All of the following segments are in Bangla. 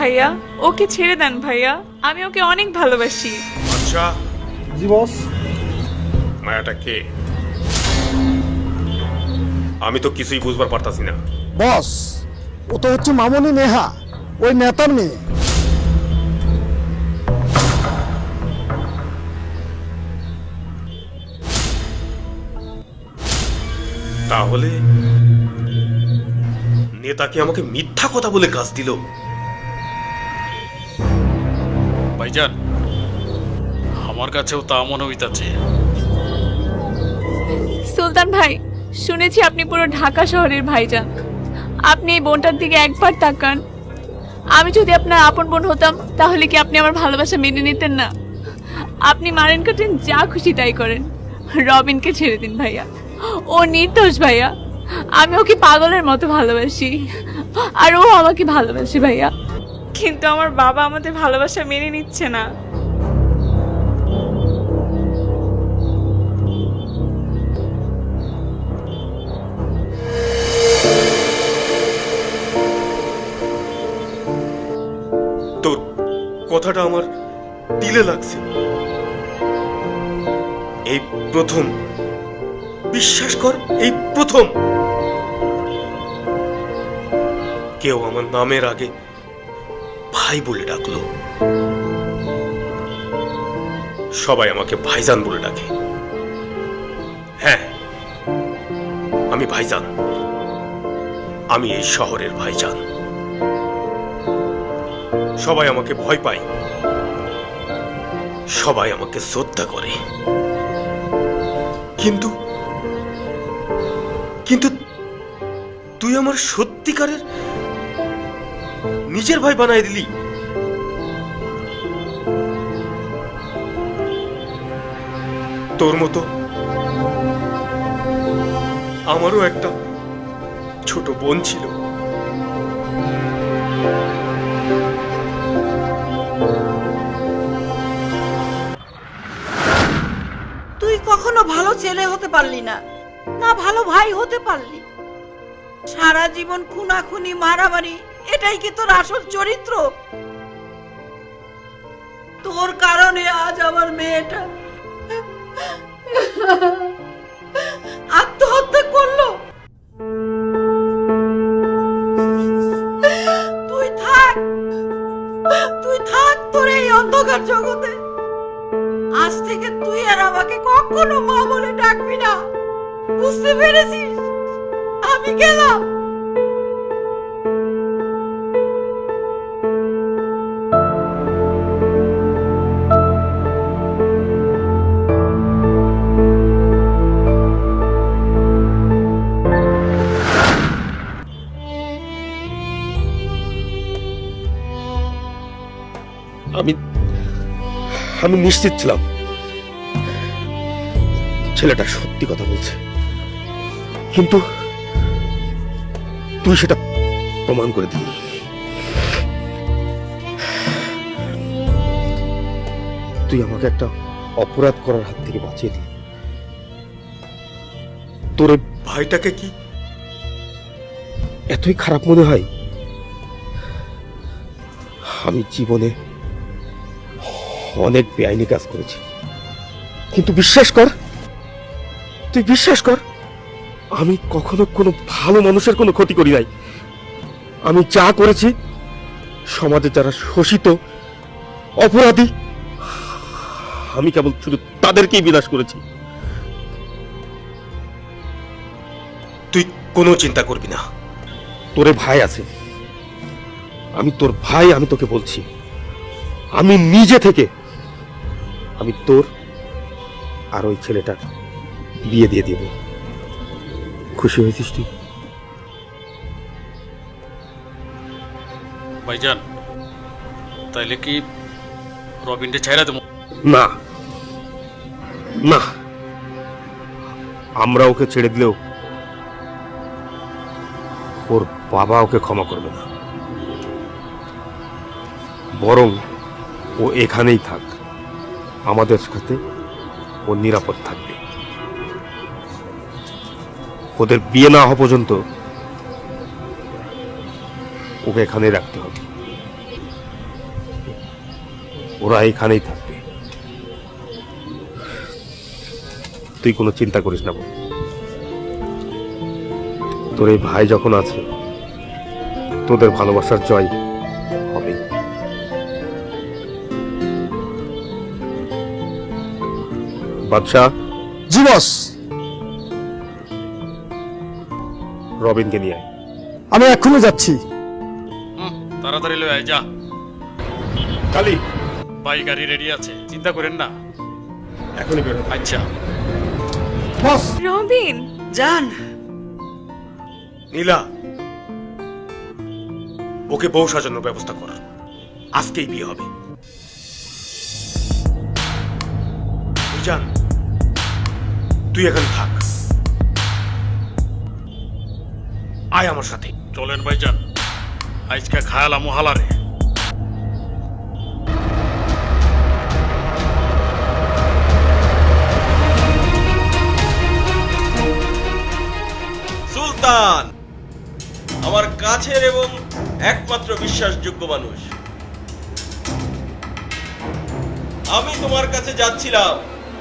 ভাইয়া ওকে ছেড়ে দেন ভাইয়া। আমি ওকে অনেক ভালোবাসি। আচ্ছা। জি বস। মায়াটা কে? আমি তো কিছুই বুঝবার পারতাছি না। বস ও তো হচ্ছে মামনি নেহা ওই নেতার মেয়ে। তাহলে নেতাকে আমাকে মিথ্যা কথা বলে কাজ দিল? ভাইজান, আমার কাছেও তা মনে হইতাছে সুলতান ভাই, শুনেছি আপনি পুরো ঢাকা শহরের ভাইজান। আপনি এই বোনটার দিকে একবার তাকান। আমি যদি আপনার আপন বোন হতাম, তাহলে কি আপনি আমার ভালোবাসা মেনে নিতেন না? আপনি মারেন কাটেন, যা খুশি তাই করেন। রবিনকে ছেড়ে দিন ভাইয়া। ও নির্দোষ ভাইয়া। আমি ওকে পাগলের মতো ভালোবাসি। আর ও আমাকে ভালোবাসে ভাইয়া। কিন্তু আমার বাবা আমাদের ভালোবাসা মেনে নিচ্ছে না। তোর কথাটা আমার দিলে লাগছে। এই প্রথম। বিশ্বাস কর, এই প্রথম। কেউ আমার নামের আগে ভাই বলে ডাকলো। সবাই আমাকে ভাইজান বলে ডাকে। হ্যাঁ আমি ভাইজান। আমি এই শহরের ভাইজান। সবাই আমাকে ভয় পায়। সবাই আমাকে শ্রদ্ধা করে। কিন্তু কিন্তু তুই আমার সত্যিকারের নিজের ভাই বানাই দিলি। তোর মতো আমারও একটা ছোট বোন ছিল। তুই কখনো ভালো ছেলে হতে পারলি না না ভালো ভাই হতে পারলি। সারা জীবন খুনাখুনি, মারামারি এটাই কি তোর আসল চরিত্র? তোর কারণে আজ আমার মেয়েটা আমি নিশ্চিত ছিলাম। ছেলেটা সত্যি কথা বলছে। কিন্তু তুই সেটা প্রমাণ করে দিলি। তুই আমাকে একটা অপরাধ করার হাত থেকে বাঁচিয়ে দিলি। তোর ভাইটাকে কি এতই খারাপ মনে হয়? আমি জীবনে অনেক বেআইনি কাজ করেছি। কিন্তু বিশ্বাস কর তুই বিশ্বাস কর আমি কখনো কোনো ভালো মানুষের কোনো ক্ষতি করি নাই। আমি যা করেছি সমাজে যারা শোষিত অপরাধী আমি কেবল শুধু তাদেরকেই বিনাশ করেছি। তুই কোনো চিন্তা করবি না। তোরে ভাই আছে। আমি তোর ভাই আমি তোকে বলছি। আমি নিজে থেকে আমি তোর আর ওই ছেলেটার বিয়ে দিয়ে দেব। খুশি হয়েছিস তুই? ভাইজান তাইলে কি রবিনকে ছাইরা দেবো? না। না। আমরা ওকে ছেড়ে দিলেও ওর বাবা ওকে ক্ষমা করবে না। বরং ও এখানেই থাক। আমাদের সাথে ও নিরাপদ থাকবে। ওদের বিয়ে না হওয়া পর্যন্ত ওকে এখানে রাখতে হবে। ওরা এখানেই থাকবে। তুই কোনো চিন্তা করিস না। তোর এই ভাই যখন আছে, তোদের ভালোবাসার জয় হবে বাদশাহ। জি বস। রবিনকে নিয়ে আয়। আমি এক্ষুনি যাচ্ছি। তাড়াতাড়ি লয়ে আয় যা। কালি। ভাই গাড়ি রেডি আছে। চিন্তা করেন না। এখনই বের আচ্ছা। বস। রবিন জান নীলা ওকে বউ সাজানোর ব্যবস্থা কর। আজকেই বিয়ে হবে। জান তুই এখানে থাক। আয় আমার সাথে। চলেন ভাইজান। আজকে খায়ালা মহালারে সুলতান আমার কাছের এবং একমাত্র বিশ্বাসযোগ্য মানুষ। আমি তোমার কাছে যাচ্ছিলাম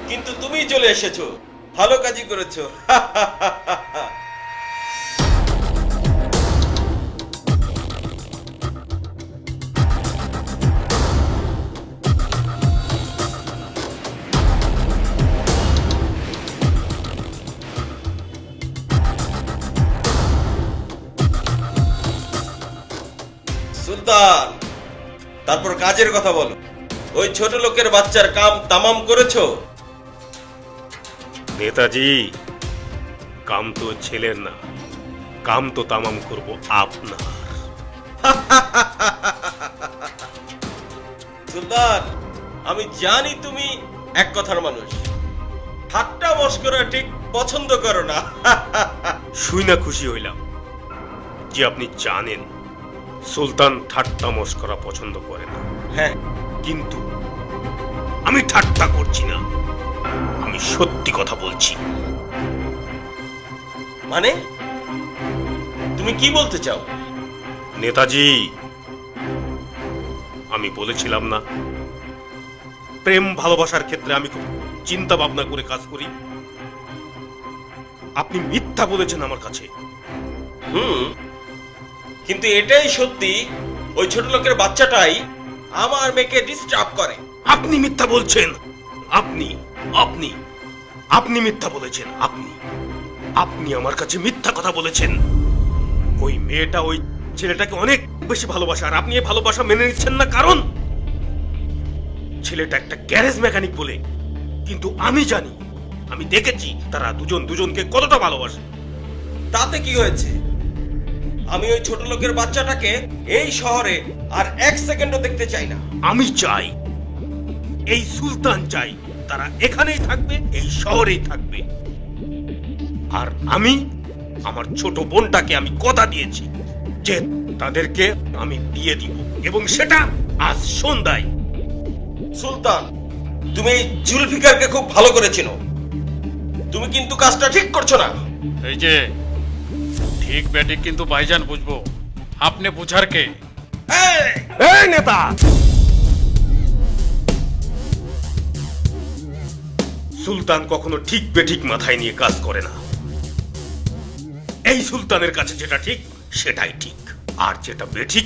কিন্তু তুমি চলে এসেছ। ভালো কাজই করেছ। সুলতান, তারপর কাজের কথা বলো। ওই ছোট লোকের বাচ্চার কাম তামাম করেছ? নেতাজি কাম তো ছেলের না কাম তো তামাম করব আপনার। সুলতান আমি জানি তুমি এক কথার মানুষ। ঠাট্টা মস্করা ঠিক পছন্দ করো না। শুই না খুশি হইলাম। যে আপনি জানেন সুলতান ঠাট্টা মস্করা পছন্দ করে না। হ্যাঁ। কিন্তু আমি ঠাট্টা করছি না। আমি সত্যি কথা বলছি। মানে? তুমি কি বলতে চাও? নেতাজি আমি বলেছিলাম না। প্রেম ভালোবাসার ক্ষেত্রে আমি খুব চিন্তা ভাবনা করে কাজ করি। আপনি মিথ্যা বলেছেন আমার কাছে। হুম কিন্তু এটাই সত্যি ওই ছোট লোকের বাচ্চাটাই আমার মেয়েকে ডিস্টার্ব করে। আপনি মিথ্যা বলছেন। আপনি আপনি। আপনি মিথ্যা বলেছেন আপনি। আপনি আমার কাছে মিথ্যা কথা বলেছেন। ওই মেয়েটা ওই ছেলেটাকে অনেক বেশি ভালোবাসা আর আপনি এই ভালোবাসা মেনে নিচ্ছেন না কারণ? ছেলেটা একটা গ্যারেজ মেকানিক বলে। কিন্তু আমি জানি আমি দেখেছি তারা দুজন দুজনকে কতটা ভালোবাসে। তাতে কি হয়েছে? আমি ওই ছোট লোকের বাচ্চাটাকে এই শহরে আর এক সেকেন্ডও দেখতে চাই না। আমি চাই এই সুলতান চাই তারা এখানেই থাকবে এই শহরেই থাকবে। আর আমি আমার ছোট বোনটাকে আমি কথা দিয়েছি যে তাদেরকে আমি বিয়ে দিব। এবং সেটা আজ সন্ধ্যায়। সুলতান তুমি এই জুলফিকারকে খুব ভালো করেছিল তুমি কিন্তু কাজটা ঠিক করছ না। এই যে ঠিক ব্যাটিক কিন্তু ভাইজান বুঝব। আপনি বুঝার কে? এই! এই নেতা! সুলতান কখনো ঠিক বেঠিক মাথায় নিয়ে কাজ করে না। এই সুলতানের কাছে যেটা ঠিক সেটাই ঠিক। আর যেটা বেঠিক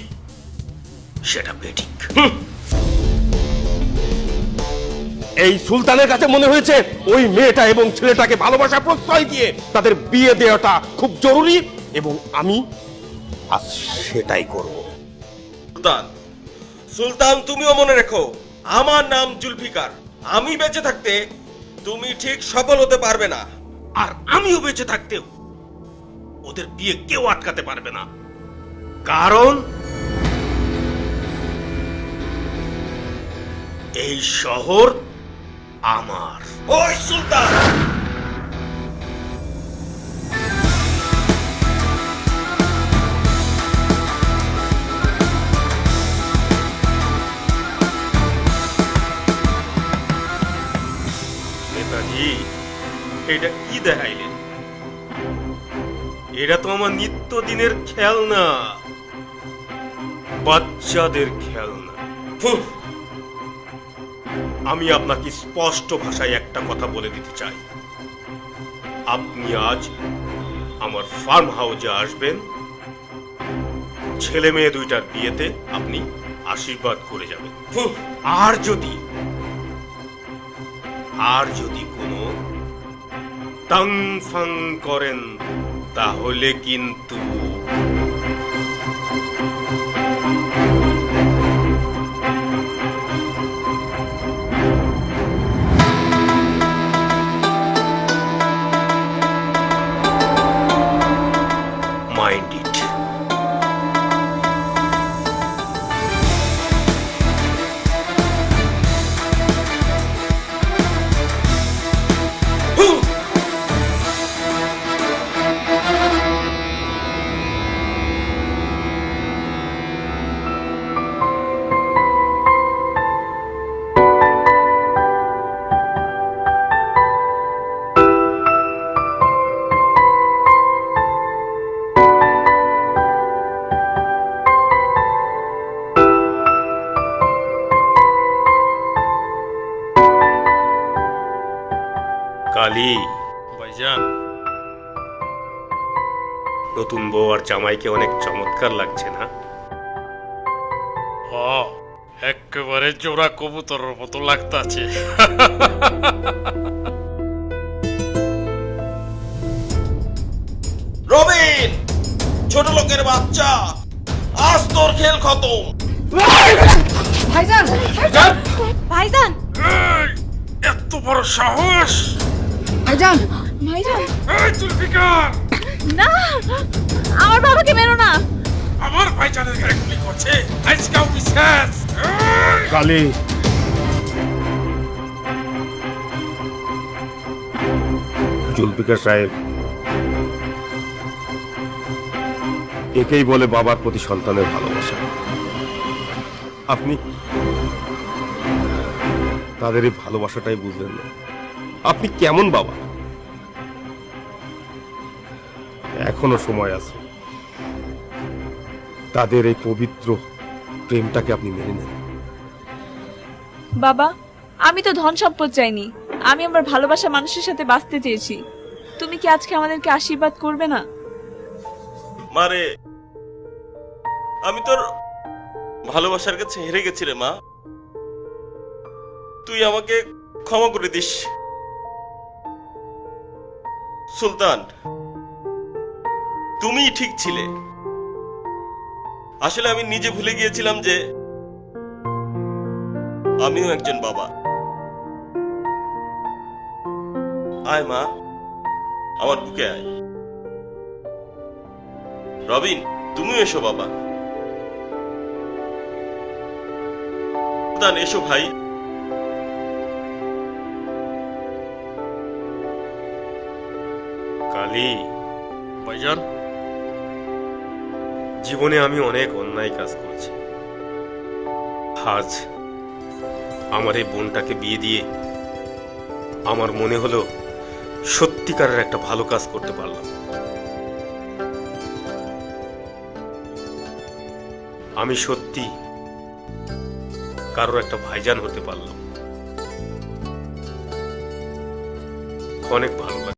সেটা বেঠিক। এই সুলতানের কাছে মনে হয়েছে ওই মেয়েটা এবং ছেলেটাকে ভালোবাসা প্রশ্রয় দিয়ে তাদের বিয়ে দেওয়াটা খুব জরুরি এবং আমি আজ সেটাই করব। সুলতান সুলতান তুমিও মনে রেখো আমার নাম জুলফিকার। আমি বেঁচে থাকতে তুমি ঠিক সফল হতে পারবে না। আর আমিও বেঁচে থাকতেও ওদের বিয়ে কেউ আটকাতে পারবে না। কারণ এই শহর আমার। ওই সুলতান! এটা কি দেখাইলেন? এটা তো আমার নিত্যদিনের খেলনা। বাচ্চাদের খেলনা। আমি আপনাকে স্পষ্ট ভাষায় একটা কথা বলে দিতে চাই। আপনি আজ আমার ফার্ম হাউসে আসবেন। ছেলে মেয়ে দুইটার বিয়েতে আপনি আশীর্বাদ করে যাবেন। আর যদি আর যদি কোনো টাং ফাং করেন তাহলে কিন্তু কালী। ভাইজান। নতুন বউ আর জামাইকে অনেক চমৎকার লাগছে না? একেবারে জোড়া কবুতরের মতো লাগতাছে। রবিন ছোট লোকের বাচ্চা আজ তোর খেল খতম। ভাইজান ভাইজান। এত বড় সাহস! ভাইজান। ভাইজান। এই জুলফিকার না আমার বাবাকে মেরো না। আমার ভাইজানের গায়ে গুলি করছে। আজকাও বিশেষ এই! কালী জুলফিকার সাহেব একেই বলে বাবার প্রতি সন্তানের ভালোবাসা। আপনি তাদের এই ভালোবাসাটাই বুঝলেন না। আপনি কেমন বাবা? এখনও সময় আছে। তাদের এই পবিত্র প্রেমটাকে আপনি মেনে নেন। বাবা আমি তো ধন সম্পদ চাইনি। আমি আমার ভালোবাসা মানুষের সাথে বাঁচতে চেয়েছি। তুমি কি আজকে আমাদেরকে আশীর্বাদ করবে না? মারে আমি তোর ভালোবাসার কাছে হেরে গেছি রে মা। তুই আমাকে ক্ষমা করে দিস। সুলতান, তুমিই ঠিক ছিলে। আসলে আমি নিজে ভুলে গিয়েছিলাম যে আমিও একজন বাবা। আয় মা, আমার বুকে আয়। রবিন, তুমিও এসো বাবা। এসো ভাই। কালী ভাইজান। জীবনে আমি অনেক অন্যায় কাজ করেছি। আজ আমার এই বোনটাকে বিয়ে দিয়ে আমার মনে হলো সত্যিকারের একটা ভালো কাজ করতে পারলাম। আমি সত্যি কারোর একটা ভাইজান হতে পারলাম। অনেক ভালো।